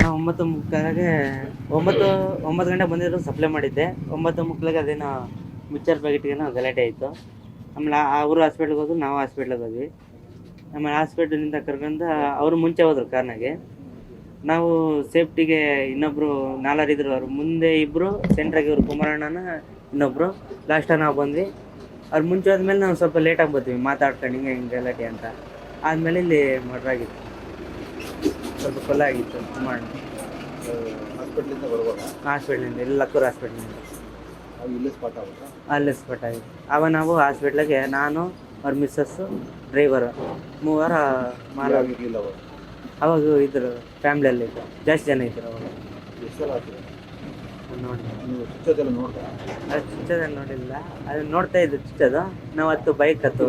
ನಾವು ಒಂಬತ್ತು ಮುಕ್ಕಾಲಾಗೆ ಒಂಬತ್ತು ಒಂಬತ್ತು ಗಂಟೆ ಬಂದಿದ್ರು ಸಪ್ಲೈ ಮಾಡಿದ್ದೆ. ಒಂಬತ್ತು ಮುಕ್ಕಾಲಾಗೆ ಅದೇನೋ ಮುಚ್ಚರ್ ಪ್ಯಾಕೆಟ್ಗೇನೋ ಗಲಾಟೆ ಆಯಿತು. ಆಮೇಲೆ ಅವರು ಹಾಸ್ಪಿಟ್ಲಿಗೆ ಹೋದ್ರು, ನಾವು ಹಾಸ್ಪಿಟ್ಲಿಗೆ ಹೋದ್ವಿ. ಆಮೇಲೆ ಹಾಸ್ಪಿಟ್ಲಿಂದ ಕರ್ಕೊಂಡು ಅವರು ಮುಂಚೆ ಹೋದ್ರು ಕಾರ್ನಾಗೆ. ನಾವು ಸೇಫ್ಟಿಗೆ ಇನ್ನೊಬ್ರು ನಾಲ್ವರು ಇದ್ರು ಅವ್ರು. ಮುಂದೆ ಇಬ್ರು ಸೆಂಟ್ರಾಗಿ ಇವರು ಕುಮಾರಣ್ಣನ ಇನ್ನೊಬ್ಬರು ಲಾಸ್ಟ್ ನಾವು ಬಂದ್ವಿ. ಅವ್ರು ಮುಂಚೆ ಹೋದ್ಮೇಲೆ ನಾವು ಸ್ವಲ್ಪ ಲೇಟಾಗಿ ಬರ್ತೀವಿ. ಮಾತಾಡ್ಕೊಂಡು ಹಿಂಗೆ ಹಿಂಗೆ ಗಲಾಟೆ ಅಂತ. ಆದಮೇಲೆ ಇಲ್ಲಿ ಮರ್ಡರ್ ಆಗಿತ್ತು. ಸ್ವಲ್ಪ ಕೊಲೆ ಆಗಿತ್ತು ಮಾಡಿ. ಹಾಸ್ಪಿಟ್ಲಿಂದ ಬರ್ಬೋದು ಹಾಸ್ಪಿಟ್ಲಿಂದ ಇಲ್ಲಿ ಲಕ್ಕೂರ್ ಹಾಸ್ಪಿಟ್ಲಿಂದ ಇಲ್ಲೇ ಸ್ಪಾಟ್ ಆಗುತ್ತಾ? ಅಲ್ಲೇ ಸ್ಪಾಟ್ ಆಗಿತ್ತು ಅವ ನಾವು ಹಾಸ್ಪಿಟ್ಲಿಗೆ ನಾನು ಅವ್ರ ಮಿಸ್ಸಸ್ಸು ಡ್ರೈವರು ಮೂವರ ಮಾರ ಆಗಿರಲಿಲ್ಲ ಅವಾಗ? ಇದ್ರು ಫ್ಯಾಮ್ಲಿಯಲ್ಲಿ ಇದ್ದರು ಜಾಸ್ತಿ ಜನ ಇದ್ದರು ಅವಾಗ. ಎಷ್ಟು ಸಲ ಆಗ್ತದೆ ನೋಡಿ. ನೀವು ಚುಚ್ಚೋದೆಲ್ಲ ನೋಡ್ತಾ? ಅದು ಚುಚ್ಚೋದನ್ನ ನೋಡಿಲ್ಲ. ಅದು ನೋಡ್ತಾ ಇದ್ದು ಚುಚ್ಚದು. ನಾವು ಹತ್ತು ಬೈಕ್ ಹತ್ತು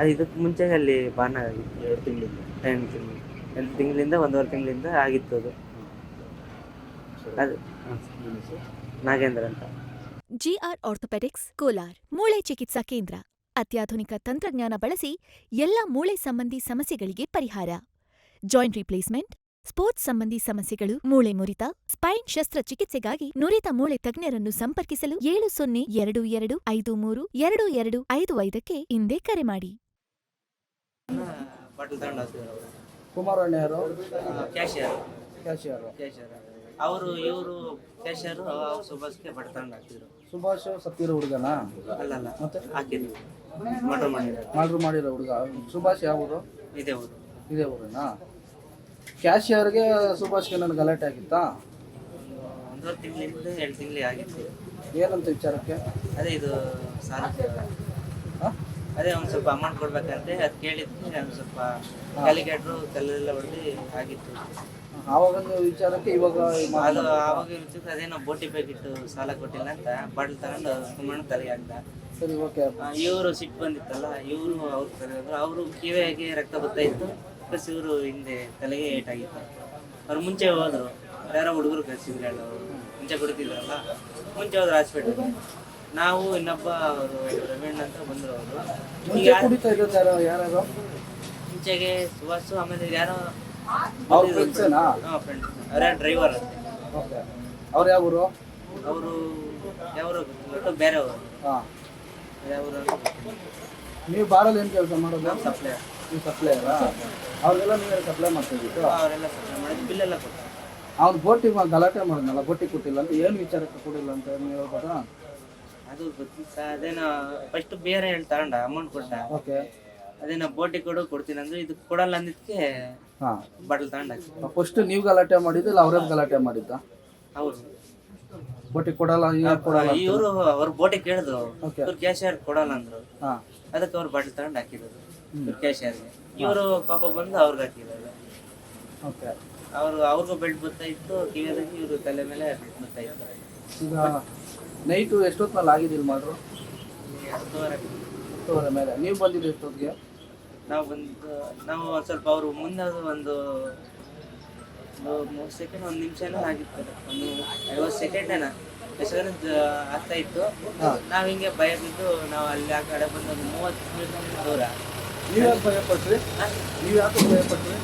ಅದು ಇದಕ್ಕೆ ಮುಂಚೆ ಅಲ್ಲಿ ಬಾನ ಆಗಿತ್ತು ಎರಡು ತಿಂಗಳಿಂದ. ಎಂಟು ತಿಂಗಳು ಎಂಟು ತಿಂಗಳಿಂದ ಒಂದೂವರೆ ತಿಂಗಳಿಂದ ಆಗಿತ್ತು ಅದು. ಅದು? ನಾಗೇಂದ್ರ ಅಂತ. ಜಿಆರ್ ಆರ್ಥೋಪೆಡಿಕ್ಸ್ ಕೋಲಾರ್ ಮೂಳೆ ಚಿಕಿತ್ಸಾ ಕೇಂದ್ರ. ಅತ್ಯಾಧುನಿಕ ತಂತ್ರಜ್ಞಾನ ಬಳಸಿ ಎಲ್ಲ ಮೂಳೆ ಸಂಬಂಧಿ ಸಮಸ್ಯೆಗಳಿಗೆ ಪರಿಹಾರ. ಜಾಯಿಂಟ್ ರಿಪ್ಲೇಸ್ಮೆಂಟ್ ಸ್ಪೋರ್ಟ್ಸ್ ಸಂಬಂಧಿ ಸಮಸ್ಯೆಗಳು ಮೂಳೆ ಮುರಿತ ಸ್ಪೈನ್ ಶಸ್ತ್ರಚಿಕಿತ್ಸೆಗಾಗಿ ನುರಿತ ಮೂಳೆ ತಜ್ಞರನ್ನು ಸಂಪರ್ಕಿಸಲು ಏಳು ಸೊನ್ನೆ ಎರಡು ಎರಡು ಐದು ಮೂರು ಎರಡು ಎರಡು ಐದು ಐದಕ್ಕೆ ಹಿಂದೆ ಕರೆ ಮಾಡಿ. ಬಾಟಲ್ ತಗೊಂಡು ಹೋಗ್ತಿದ್ರು ಅವರು ಕುಮಾರಣ್ಣ ಯಾರು? ಕ್ಯಾಶಿಯರ್. ಕ್ಯಾಶಿಯರ್. ಕ್ಯಾಶಿಯರ್. ಅವರು ಇವರು ಕ್ಯಾಶಿಯರು ಅವ್ರು ಸುಭಾಷ್ಗೆ ಬಟ್ ತಗೊಂಡು ಹಾಕ್ತಿದ್ರು ಸುಭಾಷ್ ಸತ್ತಿರೋ ಅಲ್ಲ ಅಲ್ಲ. ಮತ್ತೆ? ಹಾಕಿದ್ರು ಮರ್ಡರ್ ಮಾಡಿದ್ರು ಮಾಡ್ರು ಮಾಡಿರೋ ಹುಡುಗ. ಸುಭಾಷ್ ಯಾವ ಊರು? ಇದೇ ಊರು. ಇದೇ ಊರೇನಾ? ಕ್ಯಾಶಿಯರ್ಗೆ ಸುಭಾಷ್ಗೆ ನನ್ನ ಗಲಾಟೆ ಆಗಿತ್ತಾ? ಒಂದೂವರೆ ತಿಂಗಳಿಂದ ಎರಡು ತಿಂಗಳಿಗೆ ಆಗಿತ್ತು. ಏನಂತ ವಿಚಾರಕ್ಕೆ? ಅದೇ ಇದು ಸಾಲ ಅದೇ ಒಂದು ಸ್ವಲ್ಪ ಅಮೌಂಟ್ ಕೊಡ್ಬೇಕಂತೆ ಅದು ಕೇಳಿದ್ವಿ ಒಂದು ಸ್ವಲ್ಪ ಕ್ಯಾಲಿಕೇಟ್ರು ಕಲ್ಲೆಲ್ಲ ಹೊಡೆದು ಆಗಿತ್ತು. ವಿಚಾರಕ್ಕೆ ಇವಾಗ ಅದು ಆವಾಗ ಇರ್ತಿತ್ತು ಅದೇನೋ ಬೋಟಿ ಬೇಕಿತ್ತು ಸಾಲ ಕೊಟ್ಟಿಲ್ಲ ಅಂತ ಬಾಟಲ್ ತಗೊಂಡು ಸುಮ್ಮನೆ ತಲೆಗೆ ಹಾಕ್ದ. ಸರಿ ಓಕೆ. ಇವರು ಸಿಟ್ಟು ಬಂದಿತ್ತಲ್ಲ ಇವರು ಅವ್ರು ಕರೆಯೋದು ಅವರು ಕಿವಿಯಾಗಿ ರಕ್ತ ಬರ್ತಾ ಇತ್ತು ಪ್ಲಸ್ ಇವರು ಹಿಂದೆ ತಲೆಗೆ ಏಟಾಗಿತ್ತು. ಅವ್ರು ಮುಂಚೆ ಹೋದ್ರು ಯಾರೋ ಹುಡುಗರು ಕಳಿಸಿದ್ರು ಹೇಳು ಮುಂಚೆ ಕುಡಿತಿದ್ರಲ್ಲ ಮುಂಚೆ ಹೋದ್ರು ಹಾಸ್ಪಿಟಲ್ಗೆ ನಾವು ಇನ್ನೊಬ್ಬ ರವೀಣ್ ಅಂತ ಬಂದ್ರು ಅವರು. ಮುಂಚೆ ಕುಡಿತಾ ಇದ್ದದ್ದು ಯಾರು ಮುಂಚೆಗೆ ಸುಭಾಷ್ ಆಮೇಲೆ ಯಾರೋ ಅವ್ರ ಫ್ರೆಂಡ್ಸೇನಾ ಫ್ರೆಂಡ್ ಅವರ ಡ್ರೈವರ್ ಅಂತೆ. ಓಕೆ. ಅವ್ರು ಯಾವ ಊರು? ಅವರು ಯಾವರು ಗೊತ್ತಿಲ್ಲ ಬೇರೆ ಅವರು ಹಾಂ. ಯಾವರು ನೀವು ಬಾರಲ್ಲಿ ಏನು ಕೆಲಸ ಮಾಡೋದು? ಸಪ್ಲೈ ನೀವು ಸಪ್ಲೈ ಅಲ್ಲ ಅವ್ರಿಗೆಲ್ಲ ನೀವೇ ಸಪ್ಲೈ ಮಾಡ್ತಿದ್ದಿತ್ತು ಅವರೆಲ್ಲ ಸಪ್ಲೈ ಮಾಡಿದ್ರು ಬಿಲ್ಲೆಲ್ಲ ಕೊಡ್ತಾರೆ. ಅವ್ನು ಬೋಟಿ ಗಲಾಟೆ ಮಾಡಿದ್ನಲ್ಲ ಬೋಟಿ ಕೊಟ್ಟಿಲ್ಲ ಅಂತ ಏನು ವಿಚಾರಕ್ಕೆ ಕೊಡಿಲ್ಲ ಅಂತ ನೀವು ಹೇಳ್ಬೋದಾ? ಅದು ಗೊತ್ತಿಲ್ಲ. ಸರ್ ಅದೇನೋ ಫಸ್ಟ್ ಬೇರೆ ಹೇಳಿ ತಗೊಂಡ ಅಮೌಂಟ್ ಕೊಟ್ಟ. ಓಕೆ ಅದೇನೋ ಬೋಟಿ ಕೊಡು ಕೊಡ್ತೀನಿ ಅಂದ್ರೆ ಇದು ಕೊಡಲ್ಲ ಅಂದಿದ್ಕೆ ಹಾಂ. ಬಾಟಲ್ ತಗೊಂಡು ಫಸ್ಟ್ ನೀವು ಗಲಾಟೆ ಮಾಡಿದ್ದಿಲ್ಲ ಅವ್ರೇ ಗಲಾಟೆ ಮಾಡಿದ್ದ? ಹೌದು ಬೋಟಿ ಕೊಡಲ್ಲ ಇವ್ರು ಕೊಡಲ್ಲ ಇವರು ಅವ್ರ ಬೋಟಿ ಕೇಳಿದ್ರು Okay. ಇವ್ರು ಕ್ಯಾಶಿಯರ್ ಕೊಡಲ್ಲ ಅಂದ್ರು. ಹಾ. ಅದಕ್ಕೆ ಅವ್ರು ಬಾಟಲ್ ತಗೊಂಡ್ ಹಾಕಿರೋದು ಇವ್ರು ಕ್ಯಾಶಿಯರ್ಗೆ ಇವರು ಪಾಪ ಬಂದು ಅವ್ರಿಗೆ ಹಾಕಿರೋದು. ಓಕೆ ಅವರು ಅವ್ರಿಗೂ ಬೆಲ್ಟ್ ಬರ್ತಾ ಇತ್ತು ಕಿವಿಯಲ್ಲಿ ಇವರು ತಲೆ ಮೇಲೆ ಬೆಲ್ಟ್ ಬರ್ತಾ ಇತ್ತು. ಈಗ ನೈಟು ಎಷ್ಟೊತ್ತಿನಲ್ಲಿ ಆಗಿದ್ದಿಲ್ಲ ಮಾಡ್ರು ಹತ್ತುವರೆ. ಹತ್ತುವರೆ ಮೇಲೆ. ನೀವು ಬಂದಿದ್ದು ಎಷ್ಟೊತ್ತಿಗೆ? ನಾವು ಬಂದು ನಾವು ಒಂದ್ ಸ್ವಲ್ಪ ಅವರು ಮುಂದೆ ಅದು ಒಂದು ಮೂರು ಸೆಕೆಂಡ್ ಒಂದು ನಿಮಿಷನೂ ಆಗಿತ್ತು. ಒಂದು ಐವತ್ತು ಸೆಕೆಂಡೇನ ಎಷ್ಟು ಆಗ್ತಾ ಇತ್ತು. ನಾವು ಹಿಂಗೆ ಭಯ ಬಿದ್ದು ನಾವು ಅಲ್ಲಿ ಆ ಕಡೆ ಬಂದು ಒಂದು ಮೂವತ್ತು ಮೀಟರ್ ದೂರ. ನೀವು ಯಾಕೆ ಭಯಪಟ್ರಿ? ನೀವು ಯಾಕೆ ಭಯಪಟ್ರಿ?